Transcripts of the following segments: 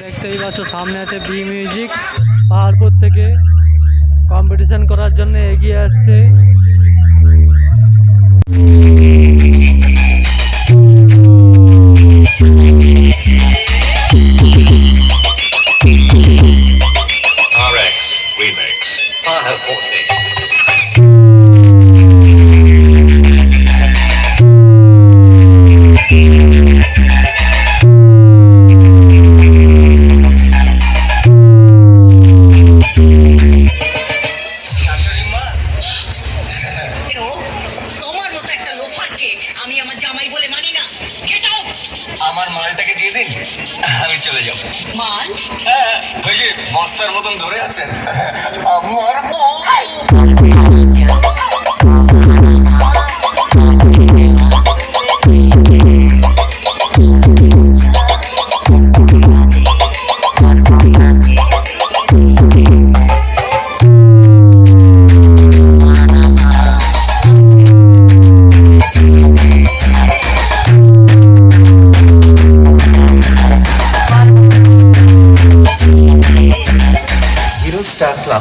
দেখতেই পাচ্ছ সামনে আছে বি মিউজিক পাহাড়পুর থেকে কম্পিটিশন করার জন্য এগিয়ে আসছে Remix. আমি চলে যাব। মাল? হ্যাঁ ওই যে বস্তার মতন ধরে আছেন। আমার বউ।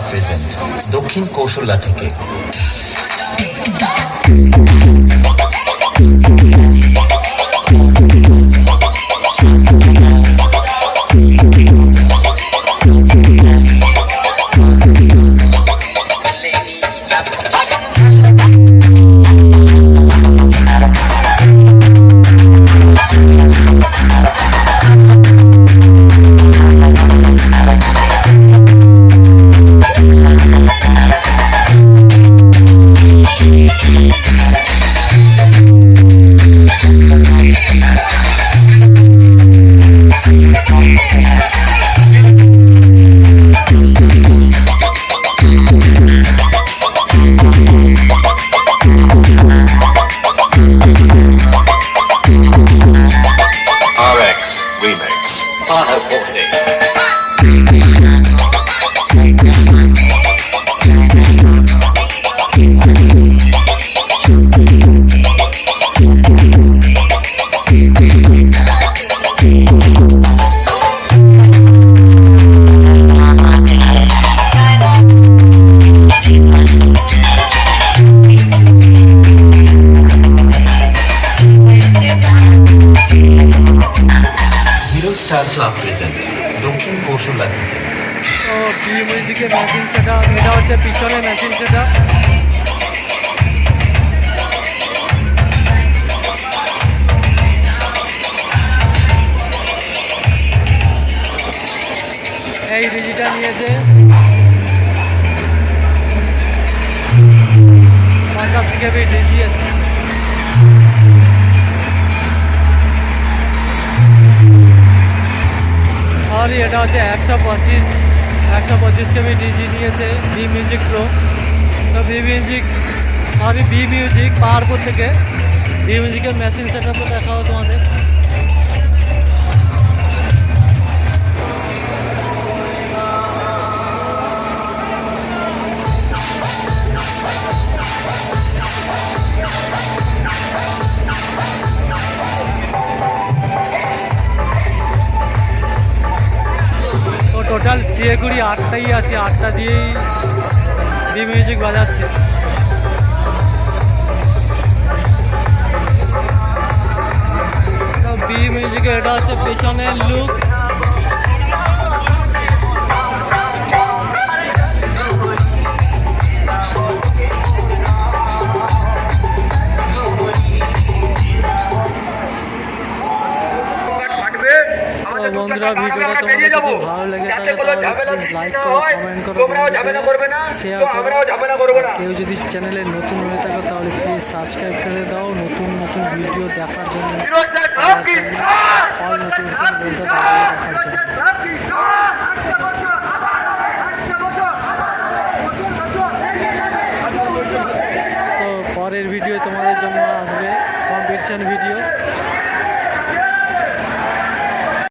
প্রেজেন্ট দক্ষিণ কৌশল্যা থেকে। Remix. Arno Horsey. Star club present দক্ষিণ কৌশল্যা তো বি মিউজিকের মেশিন সেটা হচ্ছে পিছনে মেশিন সেটা। এই ডিজিটা নিয়েছে। পঞ্চাশ কেবি ডিজি আছে। সরি এটা হচ্ছে একশো পঁচিশ একশো পঁচিশ কেবি ডিজি নিয়েছে বি মিউজিক প্রো তো বি মিউজিক আমি বি মিউজিক পাহাড়পুর থেকে বি মিউজিকের মেশিন সেটা তো দেখাও তোমাদের। টোটাল শিয়াগুড়ি আটটাই আছে, আটটা দিয়েই ডি মিউজিক বাজাচ্ছে। বি মিউজিকের এটা হচ্ছে পেছনের লুক বন্ধুরা ভিডিওটা তোমাদের যদি ভালো লেগে থাকে তাহলে প্লিজ লাইক করো কমেন্ট করো। শেয়ার করো কেউ যদি চ্যানেলে নতুন হয়ে থাকো তাহলে প্লিজ সাবস্ক্রাইব করে দাও। নতুন নতুন ভিডিও দেখার জন্য অল নোটিফিকেশন বেলটা দেখার জন্য।